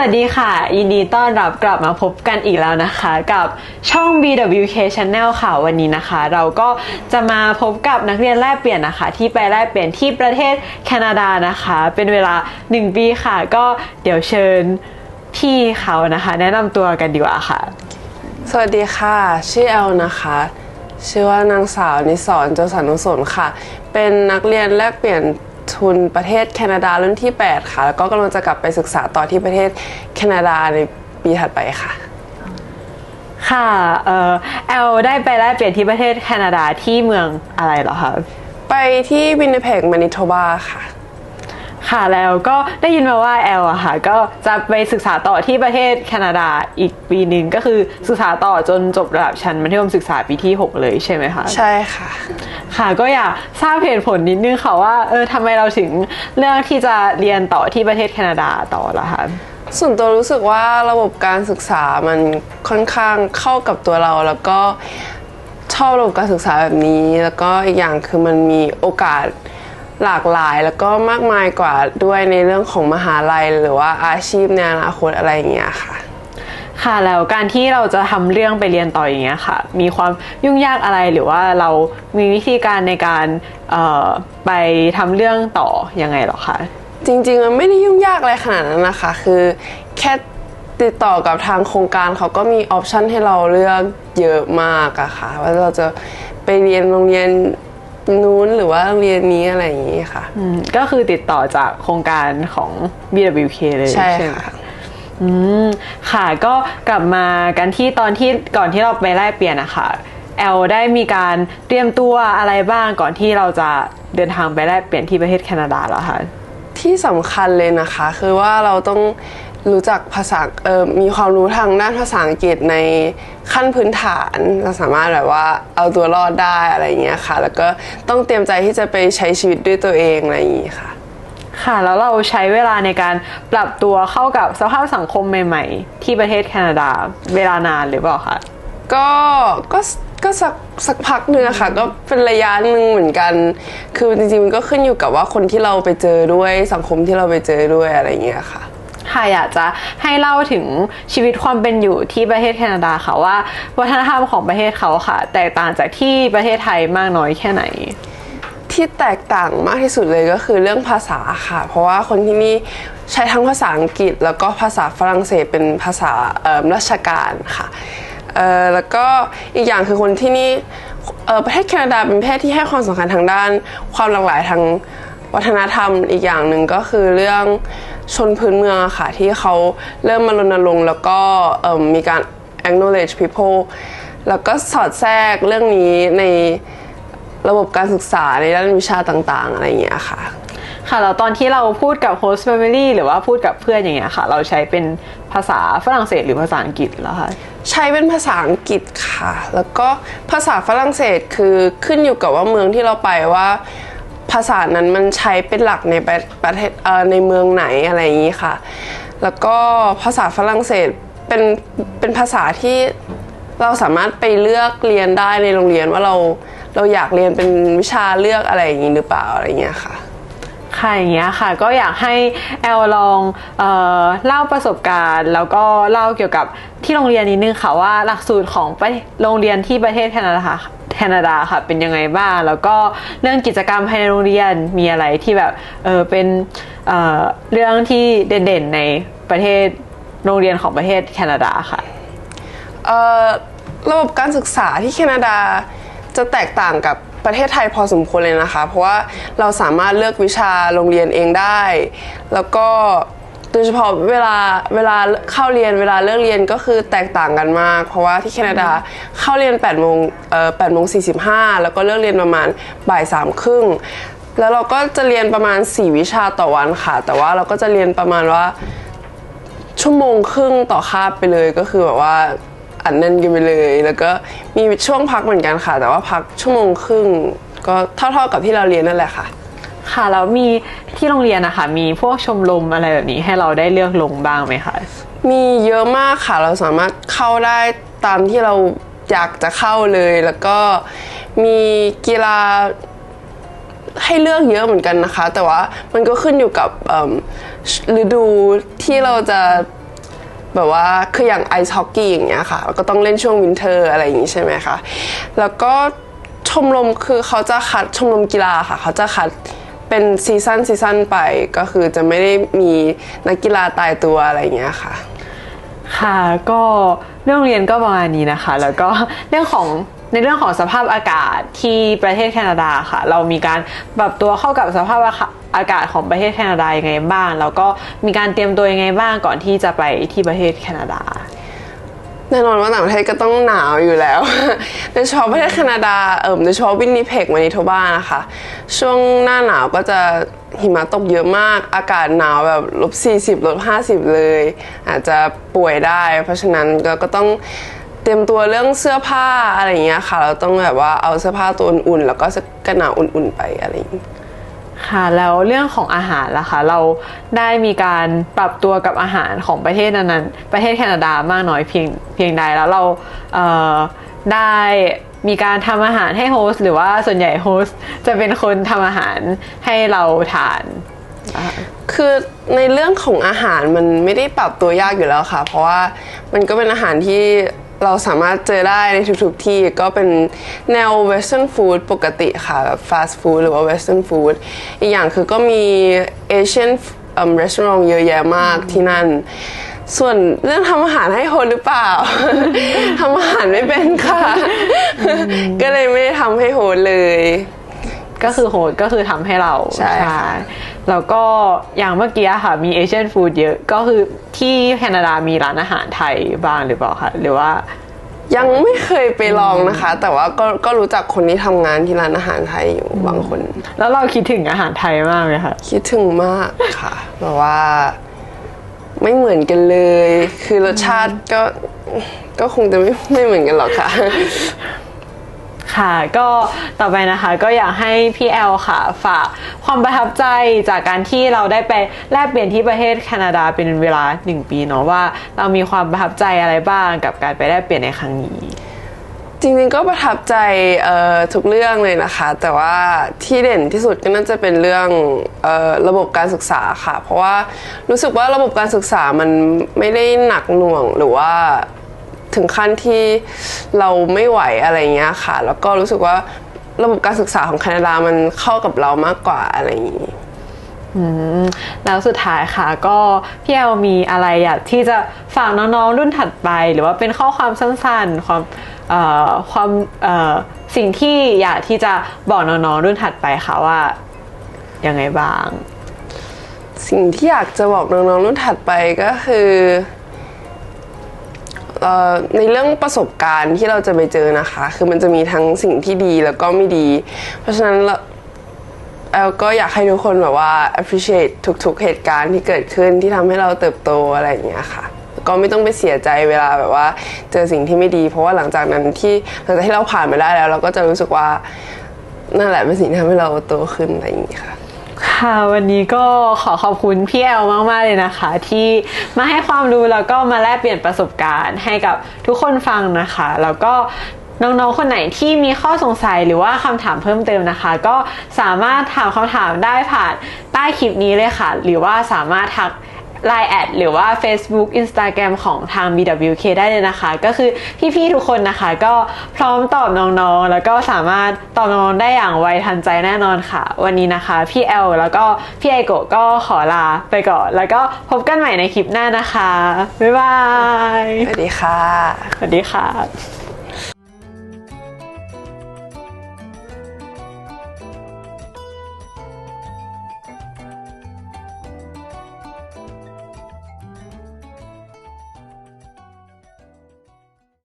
วัสดีค่ะยินดีต้อนรับกลับมาพบกันอีกแล้วนะคะ กับช่อง BWK Channel ค่ะวันนี้นะคะ เราก็จะมาพบกับนักเรียนแลกเปลี่ยนนะคะ ที่ไปแลกเปลี่ยนที่ประเทศแคนาดานะคะ เป็นเวลา 1 ปีค่ะ ก็เดี๋ยวเชิญพี่เขานะคะ แนะนำตัวกันดีกว่าค่ะ สวัสดีค่ะ ชื่อแอลนะคะ ชื่อว่านางสาวนิสรโจสันุสนค่ะ เป็นนักเรียนแลกเปลี่ยน ทุนประเทศแคนาดารุ่นที่ 8 ค่ะ แล้วก็กำลังจะกลับไปศึกษาต่อที่ประเทศแคนาดาในปีถัดไปค่ะค่ะเอ่อแอลได้ไปแลกเปลี่ยนที่ประเทศแคนาดาที่เมืองอะไรเหรอคะไปที่วินนิเพกมานิโทบาค่ะ ค่ะแล้วก็ได้ยินมาว่าแอลอะค่ะก็จะไปศึกษาต่อที่ประเทศแคนาดาอีกปีหนึ่งก็คือศึกษาต่อจนจบระดับชั้นมัธยมศึกษาปีที่ 6 เลยใช่ไหมคะใช่ค่ะ ค่ะก็อยากทราบเหตุผลนิดนึงค่ะว่าเออทำไมเราถึงเลือกที่จะเรียนต่อที่ประเทศแคนาดาต่อละคะส่วนตัวรู้สึกว่าระบบการศึกษามันค่อนข้างเข้ากับตัวเราแล้วก็ชอบระบบการศึกษาแบบนี้ แล้วก็อีกอย่างคือมันมีโอกาส หลากหลายแล้วก็มากมายกว่าด้วยในเรื่องของมหาลัย หรือว่าอาชีพในอนาคตอะไรอย่างเงี้ยค่ะ ค่ะแล้วการที่เราจะทำเรื่องไปเรียนต่ออย่างเงี้ยค่ะ มีความยุ่งยากอะไรหรือว่าเรามีวิธีการในการเอ่อไปทำเรื่องต่อยังไงเหรอคะจริงๆมันไม่ได้ยุ่งยากอะไรขนาดนั้นนะคะ คือแค่ติดต่อกับทางโครงการเขาก็มีออปชันให้เราเลือกเยอะมากอะค่ะว่าเราจะไปเรียนโรงเรียน นู้นหรือว่าโรงเรียนนี้อะไรอย่างนี้ค่ะ อืมก็คือติดต่อจากโครงการของ BWK เลยใช่ไหมค่ะ อืมค่ะก็กลับมากันที่ตอนที่ก่อนที่เราไปแลกเปลี่ยนนะคะแอลได้มีการเตรียมตัวอะไรบ้างก่อนที่เราจะเดินทางไปแลกเปลี่ยนที่ประเทศแคนาดาแล้วคะที่สำคัญเลยนะคะ คือว่าเราต้อง รู้จักภาษาเออมีความรู้ทางด้านภาษาอังกฤษในขั้นพื้นฐานเราสามารถแบบว่าเอาตัวรอดได้อะไรอย่างเงี้ยค่ะ แล้วก็ต้องเตรียมใจที่จะไปใช้ชีวิตด้วยตัวเองอะไรอย่างงี้ค่ะ ค่ะ แล้วเราใช้เวลาในการปรับตัวเข้ากับสภาพสังคมใหม่ ๆ ที่ประเทศแคนาดาเวลานานหรือเปล่าคะก็ก็ก็สักสักพักหนึ่งอะค่ะ ก็เป็นระยะหนึ่งเหมือนกัน คือจริงๆมันก็ขึ้นอยู่กับว่าคนที่เราไปเจอด้วยสังคมที่เราไปเจอด้วยอะไรอย่างเงี้ยค่ะ ค่ะอยากจะให้เล่าถึงชีวิตความเป็นอยู่ที่ประเทศแคนาดาค่ะว่า วัฒนธรรมของประเทศเขาค่ะ แตกต่างจากที่ประเทศไทยมากน้อยแค่ไหน ที่แตกต่างมากที่สุดเลยก็คือเรื่องภาษาค่ะ เพราะว่าคนที่นี่ใช้ทั้งภาษาอังกฤษ แล้วก็ภาษาฝรั่งเศสเป็นภาษาราชการค่ะแล้วก็อีกอย่างคือคนที่นี่ประเทศแคนาดาเป็นประเทศที่ให้ความสำคัญทางด้านความหลากหลายทางวัฒนธรรมอีกอย่างหนึ่งก็คือเรื่อง ชนพื้นเมืองอะค่ะ ที่เขาเริ่มมารณรงค์แล้วก็เอิ่มมีการ acknowledge people แล้วก็สอดแทรกเรื่องนี้ในระบบการศึกษาในด้านวิชาต่างๆ อะไรอย่างเงี้ยค่ะค่ะแล้วตอนที่เราพูดกับ host family หรือว่าพูดกับเพื่อนอย่างเงี้ยค่ะ เราใช้เป็นภาษาฝรั่งเศสหรือภาษาอังกฤษแล้วคะใช้เป็นภาษาอังกฤษค่ะ แล้วก็ภาษาฝรั่งเศสคือขึ้นอยู่กับว่าเมืองที่เราไปว่า ภาษานั้นมันใช้เป็นหลักในประเทศในเมืองไหนอะไรอย่างนี้ค่ะ แล้วก็ภาษาฝรั่งเศสเป็นเป็นภาษาที่เราสามารถไปเลือกเรียนได้ในโรงเรียนว่าเราเราอยากเรียนเป็นวิชาเลือกอะไรอย่างนี้หรือเปล่าอะไรอย่างเงี้ยค่ะค่ะอย่างเงี้ยค่ะก็อยากให้แอลลองเออเล่าประสบการณ์ แล้วก็เล่าเกี่ยวกับที่โรงเรียนนิดนึงค่ะว่าหลักสูตรของปโรงเรียนที่ประเทศแคนาดา แคนาดาค่ะเป็นยังไงบ้าง แล้วก็เรื่องกิจกรรมภายในโรงเรียนมีอะไรที่แบบเออเป็นเอ่อเรื่องที่เด่นๆในประเทศโรงเรียนของประเทศแคนาดาค่ะเออระบบการศึกษาที่แคนาดาจะแตกต่างกับประเทศไทยพอสมควรเลยนะคะ เพราะว่าเราสามารถเลือกวิชาโรงเรียนเองได้ แล้วก็ โดยเฉพาะเวลาเวลาเข้าเรียนเวลาเลิกเรียนก็คือแตกต่างกันมาก เพราะว่าที่แคนาดาเข้าเรียน8โมงเอ่อ8โมง45แล้วก็เลิกเรียนประมาณบ่ายสามครึ่งแล้วเราก็จะเรียนประมาณ 4 วิชาต่อวันค่ะ แต่ว่าเราก็จะเรียนประมาณว่าชั่วโมงครึ่งต่อคาบไปเลยก็คือแบบว่าอัดแน่นกันไปเลย แล้วก็มีช่วงพักเหมือนกันค่ะ แต่ว่าพักชั่วโมงครึ่งก็เท่าๆกับที่เราเรียนนั่นแหละค่ะ ค่ะแล้วมีที่โรงเรียนนะคะมีพวกชมรมอะไรแบบนี้ให้เราได้เลือกลงบ้างไหมคะมีเยอะมากค่ะเราสามารถเข้าได้ตามที่เราอยากจะเข้าเลย แล้วก็มีกีฬาให้เลือกเยอะเหมือนกันนะคะ แต่ว่ามันก็ขึ้นอยู่กับฤดูที่เราจะแบบว่าคืออย่างไอซ์ฮอกกี้อย่างเงี้ยค่ะเราก็ต้องเล่นช่วงวินเทอร์อะไรอย่างงี้ใช่ไหมคะแล้วก็ชมรมคือเขาจะคัดชมรมกีฬาค่ะ เขาจะคัด เป็นซีซันซีซันไปก็คือจะไม่ได้มีนักกีฬาตายตัวอะไรอย่างเงี้ยค่ะ ค่ะก็เรื่องเรียนก็ประมาณนี้นะคะ แล้วก็เรื่องของในเรื่องของสภาพอากาศที่ประเทศแคนาดาค่ะ เรามีการปรับตัวเข้ากับสภาพอากาศของประเทศแคนาดายังไงบ้าง แล้วก็มีการเตรียมตัวยังไงบ้างก่อนที่จะไปที่ประเทศแคนาดา แน่นอนว่าต่างประเทศก็ต้องหนาวอยู่แล้ว โดยเฉพาะประเทศแคนาดาเอิมโดยเฉพาะวินนิเพกมานิโทบ้านะคะ ช่วงหน้าหนาวก็จะหิมะตกเยอะมาก อากาศหนาวแบบลบ40ลบ50 เลย อาจจะป่วยได้ เพราะฉะนั้นก็ก็ต้องเตรียมตัวเรื่องเสื้อผ้าอะไรอย่างเงี้ยค่ะ เราต้องแบบว่าเอาเสื้อผ้าตัวอุ่นๆแล้วก็กันหนาวอุ่นๆไปอะไรอย่างเงี้ย ค่ะแล้วเรื่องของอาหารล่ะคะเราได้มีการปรับตัวกับอาหารของประเทศนั้นๆประเทศแคนาดามากน้อยเพียงเพียงใดแล้วเราเได้มีการทำอาหารให้โฮสหรือว่าส่วนใหญ่โฮสจะเป็นคนทำอาหารให้เราทานคือในเรื่องของอาหารมันไม่ได้ปรับตัวยากอยู่แล้วค่ะ เพราะว่ามันก็เป็นอาหารที่ เราสามารถเจอได้ในทุกๆที่ก็เป็นแนวเวสเทิร์นฟู้ดปกติค่ะแบบฟาสต์ฟู้ดหรือว่าเวสเทิร์นฟู้ดอีกอย่างคือก็มีเอเอิ่ม restaurant เยอะแยะมากที่นั่น ส่วนเรื่องทำอาหารให้คนหรือเปล่า ทำอาหารไม่เป็นค่ะ ก็เลยไม่ได้ทำให้โฮเลย ก็คือโฮสต์ก็คือทำให้เราใช่ค่ะแล้วก็อย่างเมื่อกี้อะค่ะมีเอเชียนฟู้ดเยอะก็คือที่แคนาดามีร้านอาหารไทยบ้างหรือเปล่าคะหรือว่ายังไม่เคยไปลองนะคะ แต่ว่าก็ก็รู้จักคนที่ทำงานที่ร้านอาหารไทยอยู่บางคน แล้วเราคิดถึงอาหารไทยมากเลยค่ะ คิดถึงมากค่ะแบบว่าไม่เหมือนกันเลย คือรสชาติก็ก็คงจะไม่ไม่เหมือนกันหรอกค่ะ ค่ะก็ต่อไปนะคะก็อยากให้พี่แอลค่ะฝากความประทับใจจากการที่เราได้ไปแลกเปลี่ยนที่ประเทศแคนาดาเป็นเวลา 1 ปีเนาะว่าเรามีความประทับใจอะไรบ้างกับการไปแลกเปลี่ยนในครั้งนี้ จริงๆก็ประทับใจทุกเรื่องเลยนะคะ แต่ว่าที่เด่นที่สุดก็น่าจะเป็นเรื่องออระบบการศึกษาค่ะ เพราะว่ารู้สึกว่าระบบการศึกษามันไม่ได้หนักหน่วงหรือว่า ถึงขั้นที่เราไม่ไหวอะไรเงี้ยค่ะ แล้วก็รู้สึกว่าระบบการศึกษาของแคนาดามันเข้ากับเรามากกว่าอะไรอย่างนี้อืมแล้วสุดท้ายค่ะ ก็พี่แอลมีอะไรอยากที่จะฝากน้องๆรุ่นถัดไป หรือว่าเป็นข้อความสั้นๆ ความเอ่อความเอ่อสิ่งที่อยากที่จะบอกน้องๆรุ่นถัดไปค่ะว่ายังไงบ้าง สิ่งที่อยากจะบอกน้องๆรุ่นถัดไปก็คือเอ่อ ในเรื่องประสบการณ์ที่เราจะไปเจอนะคะ คือมันจะมีทั้งสิ่งที่ดีแล้วก็ไม่ดี เพราะฉะนั้นแอลก็อยากให้ทุกคนแบบว่า appreciate ทุกๆ เหตุการณ์ที่เกิดขึ้นที่ทำให้เราเติบโตอะไรอย่างเงี้ยค่ะก็ไม่ต้องไปเสียใจเวลาแบบว่า เจอสิ่งที่ไม่ดี เพราะว่าหลังจากนั้นที่หลังจากที่เราผ่านมาได้แล้ว เราก็จะรู้สึกว่านั่นแหละเป็นสิ่งที่ทำให้เราโตขึ้นอะไรอย่างงี้ค่ะ ค่ะวันนี้ก็ขอขอบคุณพี่แอลมากๆเลยนะคะ ที่มาให้ความรู้แล้วก็มาแลกเปลี่ยนประสบการณ์ให้กับทุกคนฟังนะคะ แล้วก็น้องๆ คนไหนที่มีข้อสงสัยหรือว่าคำถามเพิ่มเติมนะคะ ก็สามารถถามคำถามได้ผ่านใต้คลิปนี้เลยค่ะ หรือว่าสามารถทัก Line แอดหรือว่า Facebook Instagram ของทาง BWK ได้เลยนะคะ ก็คือพี่ๆทุกคนนะคะ ก็พร้อมตอบน้องๆ แล้วก็สามารถตอบน้องๆได้อย่างไวทันใจแน่นอนค่ะ วันนี้นะคะ พี่แอลแล้วก็พี่ไอโกะก็ขอลาไปก่อน แล้วก็พบกันใหม่ในคลิปหน้านะคะ บ๊ายบาย สวัสดีค่ะ สวัสดีค่ะ